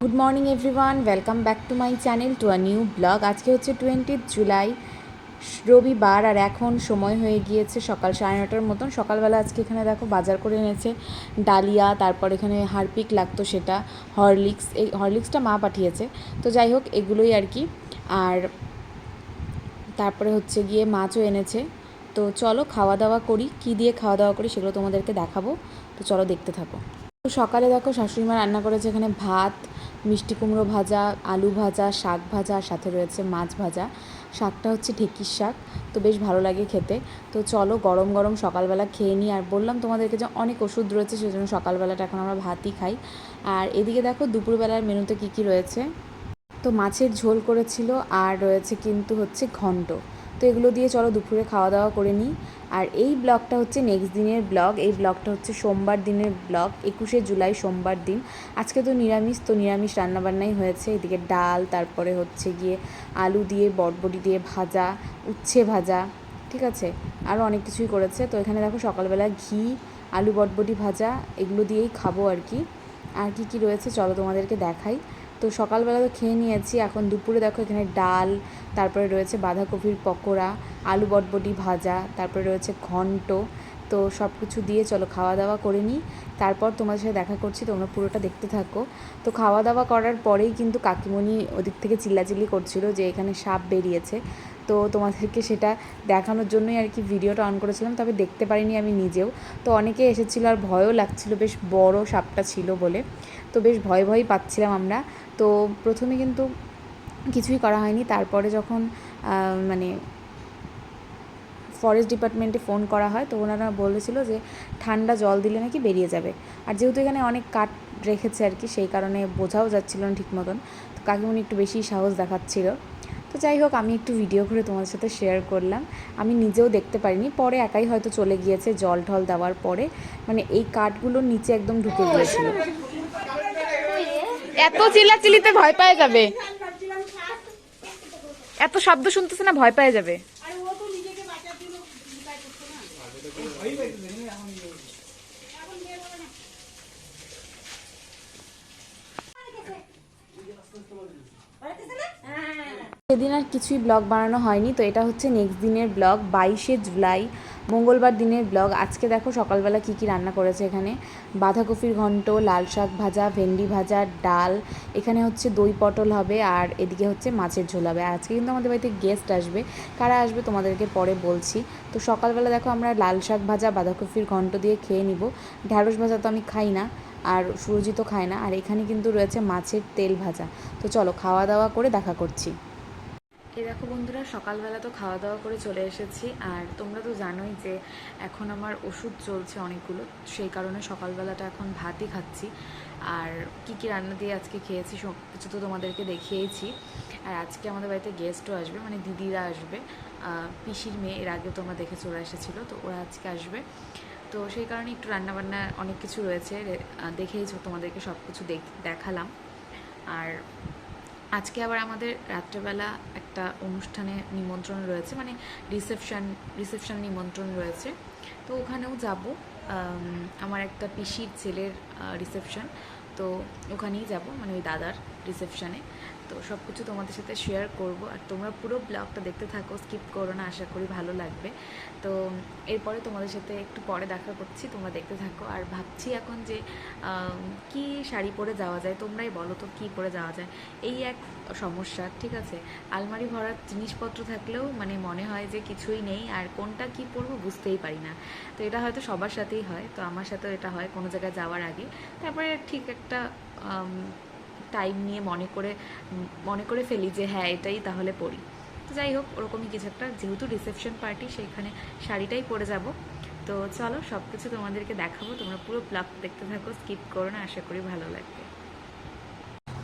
Morning everyone welcome back to my channel to a new vlog আজকে হচ্ছে twenty July রবিবার, আর এখন সময় হয়ে গিয়েছে সকাল সাড়ে নটার মতন। সকালবেলা আজকে এখানে দেখো বাজার করে এনেছে ডালিয়া, তারপর এখানে হারপিক লাগতো সেটা, হরলিক্স, এই হরলিক্সটা মা পাঠিয়েছে। তো যাই হোক, এগুলোই আর কি। আর তারপরে হচ্ছে গিয়ে মাছও এনেছে। তো চলো খাওয়া দাওয়া করি। কী দিয়ে খাওয়া দাওয়া করি সেগুলো তোমাদেরকে দেখাবো। তো চলো দেখতে থাকো। সকালে দেখো শাশুড়ি মা রান্না করেছে এখানে ভাত মিষ্টি কুমড়ো ভাজা, আলু ভাজা, শাক ভাজা সাথে রয়েছে মাছ ভাজা। শাকটা হচ্ছে ঢেঁকির শাক, তো বেশ ভালো লাগে খেতে। তো চলো গরম গরম সকালবেলা খেয়ে নিই। আর বললাম তোমাদেরকে যে অনেক ওষুধ রয়েছে, সেজন্য সকালবেলাটা এখন আমরা ভাতই খাই। আর এদিকে দেখো দুপুরবেলার মেনুতে কী কী রয়েছে? তো মাছের ঝোল করেছিল, আর রয়েছে কিন্তু হচ্ছে ঘন্ট। তো এগুলো দিয়ে চলো দুপুরে খাওয়া দাওয়া করে নিই। আর এই ব্লগটা হচ্ছে নেক্সট দিনের ব্লগ। এই ব্লগটা হচ্ছে সোমবার দিনের ব্লগ, একুশে জুলাই সোমবার দিন। আজকে তো নিরামিষ তো নিরামিষ রান্নাবান্নাই হয়েছে। এদিকে ডাল, তারপরে হচ্ছে গিয়ে আলু দিয়ে, বটবটি দিয়ে ভাজা, উচ্ছে ভাজা, ঠিক আছে? আরও অনেক কিছুই করেছে। তো এখানে দেখো সকালবেলা ঘি, আলু, বটবটি ভাজা, এগুলো দিয়েই খাব আর কি। আর কি কি রয়েছে চলো তোমাদেরকে দেখাই। তো সকালবেলা তো খেয়ে নিয়েছি। এখন দুপুরে দেখো এখানে ডাল, তারপরে রয়েছে বাঁধাকপির পকোড়া, আলু বটবটি ভাজা, তারপরে রয়েছে ঘন্ট। তো সব কিছু দিয়ে চলো খাওয়া দাওয়া করে নিই। তারপর তোমাদের সাথে দেখা করছি, তোমরা পুরোটা দেখতে থাকো। তো খাওয়া দাওয়া করার পরেই কিন্তু কাকিমণি ওদিক থেকে চিল্লাচিল্লি করছিল যে এখানে সাপ বেরিয়েছে। তো তোমাদেরকে সেটা দেখানোর জন্যই আর কি ভিডিওটা অন করেছিলাম, তবে দেখতে পারিনি আমি নিজেও। তো অনেকে এসেছিল আর ভয়ও লাগছিল, বেশ বড় সাপটা ছিল বলে। তো বেশ ভয় ভয়ই পাচ্ছিলাম আমরা। তো প্রথমে কিন্তু কিছুই করা হয়নি। তারপরে যখন মানে ফরেস্ট ডিপার্টমেন্টে ফোন করা হয়, তো ওনারা বলেছিল যে ঠান্ডা জল দিলে নাকি বেরিয়ে যাবে। আর যেহেতু এখানে অনেক কাঠ রেখেছে আর কি, সেই কারণে বোঝাও যাচ্ছিল না ঠিক মতন। তো কাকিমণি একটু বেশি সাহস দেখাচ্ছিল। তো যাই হোক, আমি একটু ভিডিও করে তোমাদের সাথে শেয়ার করলাম। আমি নিজেও দেখতে পারিনি। পরে একাই হয়তো চলে গিয়েছে জল ঠল দেওয়ার পরে। মানে এই কাঠগুলোর নিচে একদম ঢুকে গিয়েছিল। এত চিল্লাচিল্লিতে ভয় পায় যাবে। এত শব্দ শুনতেছে না ভয় পায় যাবে। সেদিন আর কিছুই ব্লগ বানানো হয়নি, তো এটা হচ্ছে নেক্সট দিনের ব্লগ, বাইশে জুলাই, মঙ্গলবার দিনের ব্লগ। আজকে দেখো সকালবেলা কি কি রান্না করেছে এখানে। বাঁধাকপির ঘন্ট, লাল শাক ভাজা, ভেন্ডি ভাজা, ডাল, এখানে হচ্ছে দই পটল হবে, আর এদিকে হচ্ছে মাছের ঝোল হবে। আর আজকে কিন্তু আমাদের বাড়িতে গেস্ট আসবে। কারা আসবে তোমাদেরকে পরে বলছি। তো সকালবেলা দেখো আমরা লাল শাক ভাজা, বাঁধাকপির ঘন্ট দিয়ে খেয়ে নিব। ঢ্যাঁড়স ভাজা তো আমি খাই না, আর সুরজিতও খায় না। আর এখানে কিন্তু রয়েছে মাছের তেল ভাজা। তো চলো খাওয়া দাওয়া করে দেখা করছি। এই দেখো বন্ধুরা, সকালবেলা তো খাওয়া দাওয়া করে চলে এসেছি। আর তোমরা তো জানোই যে এখন আমার ওষুধ চলছে অনেকগুলো, সেই কারণে সকালবেলাটা এখন ভাতই খাচ্ছি। আর কি কি রান্না দিয়ে আজকে খেয়েছি সব কিছু তো তোমাদেরকে দেখিয়েছি। আর আজকে আমাদের বাড়িতে গেস্টও আসবে মানে দিদিরা আসবে। পিসির মেয়ে, এর আগে তোমরা দেখে চলে এসেছিল, তো ওরা আজকে আসবে। তো সেই কারণে একটু রান্নাবান্না অনেক কিছু রয়েছে দেখেইছো, তোমাদেরকে সব কিছু দেখালাম। আর আজকে আবার আমাদের রাত্রেবেলা একটা অনুষ্ঠানে নিমন্ত্রণ রয়েছে মানে রিসেপশান রিসেপশান নিমন্ত্রণ রয়েছে। তো ওখানেও যাব। আমার একটা পিসির ছেলের রিসেপশান তো ওখানেই যাব মানে ওই দাদার রিসেপশনে তো সব কিছু তোমাদের সাথে শেয়ার করব। আর তোমরা পুরো ব্লগটা দেখতে থাকো স্কিপ করো না, আশা করি ভালো লাগবে। তো এরপরে তোমাদের সাথে একটু পরে দেখা করছি, তোমরা দেখতে থাকো। আর ভাবছি এখন যে কি শাড়ি পরে যাওয়া যায়, তোমরাই বলো তো কী পরে যাওয়া যায়। এই এক সমস্যা, ঠিক আছে? আলমারি ভরার জিনিসপত্র থাকলেও মানে মনে হয় যে কিছুই নেই, আর কোনটা কি পরবো বুঝতেই পারি না। তো এটা হয়তো সবার সাথেই হয়, তো আমার সাথেও এটা হয় কোনো জায়গায় যাওয়ার আগে। তারপরে ঠিক একটা টাইম নিয়ে মনে করে মনে করে ফেলি যে হ্যাঁ এটাই তাহলে পড়ি। যাই হোক, ওরকমই কিছু একটা। যেহেতু রিসেপশন পার্টি সেইখানে শাড়িটাই পরে যাব। তো চলো সব কিছু তোমাদেরকে দেখাবো। তোমরা পুরো ব্লগ দেখতে থাকো স্কিপ করো না, আশা করি ভালো লাগবে।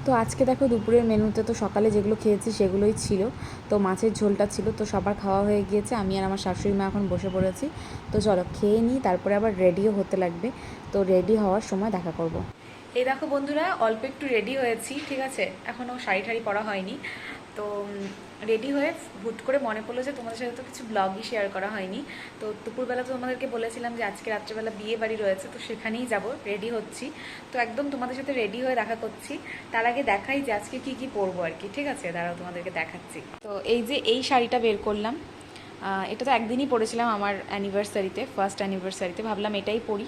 তো আজকে দেখো দুপুরের মেনুতে তো সকালে যেগুলো খেয়েছি সেগুলোই ছিল। তো মাছের ঝোলটা ছিল, তো সবার খাওয়া হয়ে গিয়েছে। আমি আর আমার শাশুড়ি মা এখন বসে পড়েছি। তো চলো, খেয়ে নিই, তারপরে আবার রেডিও হতে লাগবে। তো রেডি হওয়ার সময় দেখা করব। এই দেখো বন্ধুরা, অল্প একটু রেডি হয়েছি, ঠিক আছে? এখনও শাড়ি ঠাড়ি পরা হয়নি। তো রেডি হয়ে হুট করে মনে পড়ল যে তোমাদের সাথে তো কিছু ব্লগই শেয়ার করা হয়নি। তো দুপুরবেলা তো তোমাদেরকে বলেছিলাম যে আজকে রাত্রেবেলা বিয়ে বাড়ি রয়েছে, তো সেখানেই যাব রেডি হচ্ছি। তো একদম তোমাদের সাথে রেডি হয়ে দেখা করছি। তার আগে দেখাই যে আজকে কি কি পরবো আর কি, ঠিক আছে? দাঁড়াও, তোমাদেরকে দেখাচ্ছি। তো এই যে এই শাড়িটা বের করলাম এটা তো একদিনই পরেছিলাম আমার অ্যানিভার্সারিতে ফার্স্ট অ্যানিভার্সারিতে ভাবলাম এটাই পরি।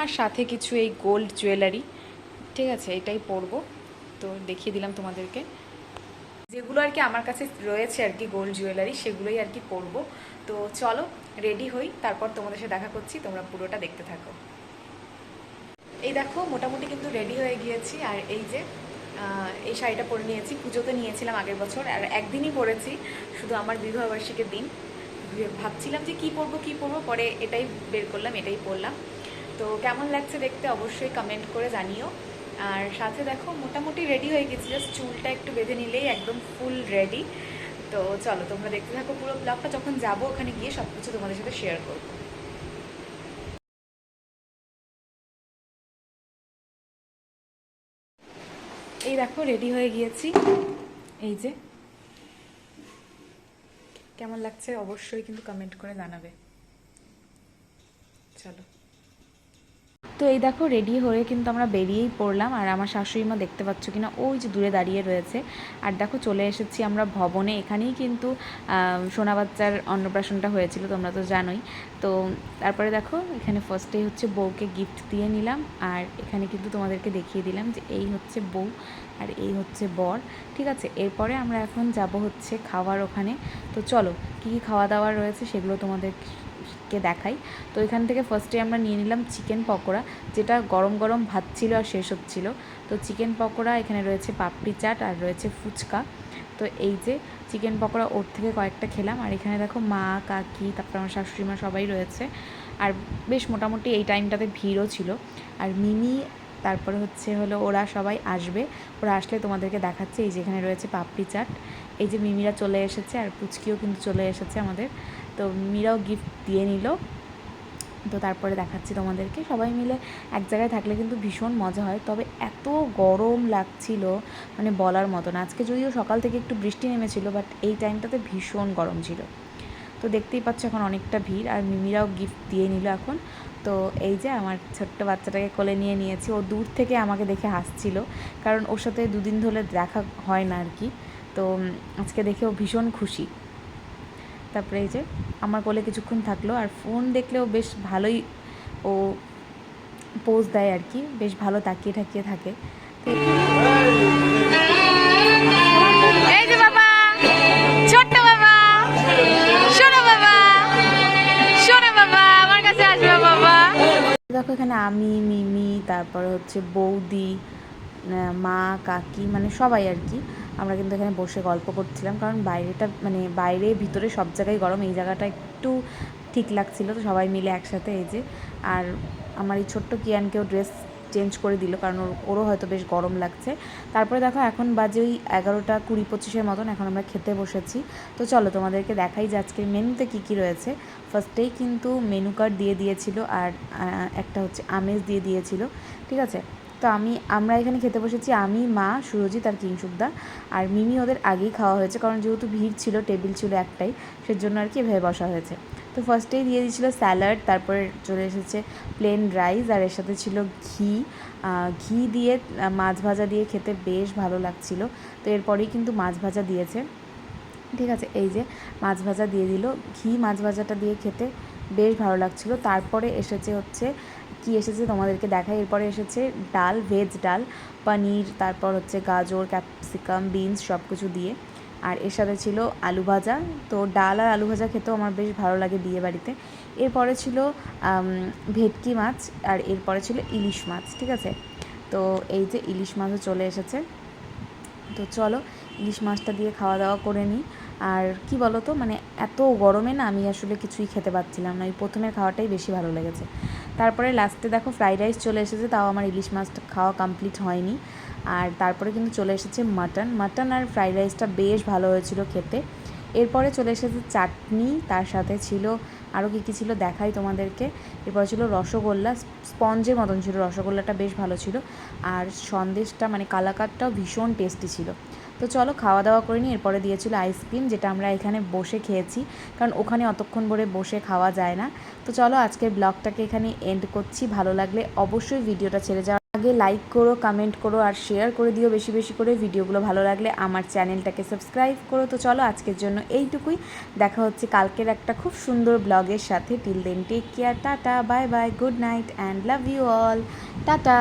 আর সাথে কিছু এই গোল্ড জুয়েলারি ঠিক আছে, এটাই পরবো। তো দেখিয়ে দিলাম তোমাদেরকে। যেগুলো আর কি আমার কাছে রয়েছে আর কি গোল্ড জুয়েলারি সেগুলোই আর কি পরবো। তো চলো রেডি হই, তারপর তোমাদের সাথে দেখা করছি, তোমরা পুরোটা দেখতে থাকো। এই দেখো, মোটামুটি কিন্তু রেডি হয়ে গিয়েছি। আর এই যে এই শাড়িটা পরে নিয়েছি, পুজোতে নিয়েছিলাম আগের বছর, আর একদিনই পরেছি, শুধু আমার বিবাহবার্ষিকীর দিন। ভাবছিলাম যে কি পরবো কি পরবো, পরে এটাই বের করলাম, এটাই পরলাম। তো কেমন লাগছে দেখতে অবশ্যই কমেন্ট করে জানিও। আর সাথে দেখো মোটামুটি রেডি হয়ে গেছি জাস্ট চুলটা একটু বেঁধে নিলেই একদম ফুল রেডি তো চলো, তোমরা দেখতে থাকো পুরো ব্লগটা যখন যাব ওখানে গিয়ে সব কিছু তোমাদের সাথে শেয়ার করব। এই দেখো রেডি হয়ে গিয়েছি। এই যে। কেমন লাগছে অবশ্যই কিন্তু কমেন্ট করে জানাবে। চলো। তো এই দেখো রেডি হয়ে কিন্তু আমরা বেরিয়েই পড়লাম। আর আমার শাশুড়ি মা দেখতে পাচ্ছ কিনা, ওই যে দূরে দাঁড়িয়ে রয়েছে। আর দেখো, চলে এসেছি আমরা ভবনে। এখানেই কিন্তু সোনা বাচ্চার অন্নপ্রাশনটা হয়েছিল, তোমরা তো জানোই। তো তারপরে দেখো, এখানে ফার্স্টেই হচ্ছে বউকে গিফট দিয়ে নিলাম। আর এখানে কিন্তু তোমাদেরকে দেখিয়ে দিলাম যে এই হচ্ছে বউ আর এই হচ্ছে বর। ঠিক আছে, এরপরে আমরা এখন যাব হচ্ছে খাওয়ার ওখানে। তো চলো, কী কী খাওয়া দাওয়া রয়েছে সেগুলো তোমাদেরকে দেখাই। তো এখান থেকে ফার্স্টে আমরা নিয়ে নিলাম চিকেন পকোড়া, যেটা গরম গরম ভাত ছিল আর শেষ হচ্ছিল। তো চিকেন পকোড়া, এখানে রয়েছে পাপড়ি চাট আর রয়েছে ফুচকা। তো এই যে চিকেন পকোড়া ওর থেকে কয়েকটা খেলাম। আর এখানে দেখো মা, কাকি, তারপর আমার শাশুড়ি মা সবাই রয়েছে। আর বেশ মোটামুটি এই টাইমটাতে ভিড়ও ছিল। আর মিমি, তারপরে হচ্ছে হলো ওরা সবাই আসবে। ওরা আসলে তোমাদেরকে দেখাচ্ছে। এই যে এখানে রয়েছে পাপড়ি চাট। এই যে মিমিরা চলে এসেছে আর পুচকিও কিন্তু চলে এসেছে আমাদের। তো মিমিরাও গিফট দিয়ে নিল। তো তারপরে দেখাচ্ছি তোমাদেরকে। সবাই মিলে এক জায়গায় থাকলে কিন্তু ভীষণ মজা হয়। তবে এত গরম লাগছিল মানে বলার মতো না। আজকে যদিও সকাল থেকে একটু বৃষ্টি নেমেছিল বাট এই টাইমটাতে ভীষণ গরম ছিল। তো দেখতেই পাচ্ছ এখন অনেকটা ভিড়, আর মিমিরাও গিফট দিয়ে নিল এখন। তো এই যে আমার ছোট্ট বাচ্চাটাকে কোলে নিয়ে নিয়েছি। ও দূর থেকে আমাকে দেখে হাসছিল, কারণ ওর সাথে দুদিন ধরে দেখা হয় না আর কি। তো আজকে দেখে ও ভীষণ খুশি। তারপরে এই যে আমার কোলে কিছুক্ষণ থাকল আর ফোন দেখলেও বেশ ভালোই ও পোজ দেয় আর কি বেশ ভালো তাকিয়ে ঠাকিয়ে থাকে। তো এই যে বাবা ছোট্ট বাবা শোনো বাবা শোনো বাবা আমার কাছে আসবে বাবা। দেখো এখানে আমি মিমি তারপরে হচ্ছে বৌদি মা কাকি মানে সবাই আর কি। আমরা কিন্তু এখানে বসে গল্প করছিলাম, কারণ বাইরেটা মানে বাইরে, ভিতরে সব জায়গায় গরম, এই জায়গাটা একটু ঠিক লাগছিল তো সবাই মিলে একসাথে এই যে। আর আমার এই ছোট্ট কিয়ানকেও ড্রেস চেঞ্জ করে দিল, কারণ ওর, ওরও হয়তো বেশ গরম লাগছে। তারপরে দেখো, এখন বাজে ওই এগারোটা কুড়ি পঁচিশের মতন, এখন আমরা খেতে বসেছি। তো চলো, তোমাদেরকে দেখাই যে আজকের মেনুতে কী কী রয়েছে। ফার্স্টেই কিন্তু মেনু কার্ড দিয়ে দিয়েছিল, আর একটা হচ্ছে আমেজ দিয়ে দিয়েছিল, ঠিক আছে? তো আমি, আমরা এখানে খেতে বসেছি আমি, মা, সুরজিৎ আর কিংসুকদা আর মিমি ওদের আগেই খাওয়া হয়েছে, কারণ যেহেতু ভিড় ছিল, টেবিল ছিল একটাই, সেজন্য আর কি এভাবে বসা হয়েছে। তো ফার্স্টেই দিয়ে দিয়েছিল স্যালাড, তারপরে চলে এসেছে প্লেন রাইস আর এর সাথে ছিল ঘি। ঘি দিয়ে মাছ ভাজা দিয়ে খেতে বেশ ভালো লাগছিল। তো এরপরেই কিন্তু মাছ ভাজা দিয়েছে। ঠিক আছে, এই যে মাছ ভাজা দিয়ে দিল। ঘি মাছ ভাজাটা দিয়ে খেতে বেশ ভালো লাগছিল। তারপরে এসেছে হচ্ছে, কি এসেছে তোমাদেরকে দেখাই? এরপরে এসেছে ডাল ভেজ ডাল, পনির, তারপর হচ্ছে গাজর ক্যাপসিকাম বিনস সব কিছু দিয়ে। আর এর সাথে ছিল আলু ভাজা। তো ডাল আর আলু ভাজা খেতেও আমার বেশ ভালো লাগে বিয়ে বাড়িতে। এরপরে ছিল ভেটকি মাছ আর এরপরে ছিল ইলিশ মাছ, ঠিক আছে? তো এই যে ইলিশ মাছও চলে এসেছে। তো চলো, ইলিশ মাছটা দিয়ে খাওয়া দাওয়া করে নিই। আর কি বলো তো মানে এত গরমে না আমি আসলে কিছুই খেতে পারছিলাম না। ওই প্রথমের খাওয়াটাই বেশি ভালো লেগেছে। তারপরে লাস্টে দেখো ফ্রাইড রাইস চলে এসেছে, তাও আমার ইলিশ মাছটা খাওয়া কমপ্লিট হয়নি। আর তারপরে কিন্তু চলে এসেছে মাটন। মাটন আর ফ্রাইড রাইসটা বেশ ভালো হয়েছিল খেতে। এরপরে চলে এসেছে চাটনি, তার সাথে ছিল আরও কী কী ছিল দেখাই তোমাদেরকে। এরপরে ছিল রসগোল্লা, স্পঞ্জের মতন ছিল, রসগোল্লাটা বেশ ভালো ছিল। আর সন্দেশটা মানে কালাকাতটাও ভীষণ টেস্টি ছিল। তো চলো খাওয়া দাওয়া করে নিই, এরপরে দিয়েছিল আইসক্রিম, যেটা আমরা এখানে বসে খেয়েছি, কারণ ওখানে অতক্ষণ ধরে বসে খাওয়া যায় না। তো চলো আজকের ব্লগটাকে এখানে এন্ড করছি, ভালো লাগলে অবশ্যই ভিডিওটা ছেড়ে যাওয়ার আগে লাইক করো কমেন্ট করো, আর শেয়ার করে দিও বেশি বেশি করে। ভিডিওগুলো ভালো লাগলে আমার চ্যানেলটাকে সাবস্ক্রাইব করো। তো চলো আজকের জন্য এইটুকুই। দেখা হচ্ছে কালকের একটা খুব সুন্দর ব্লগের সাথে। Till then take care tata bye bye good night and love you all tata.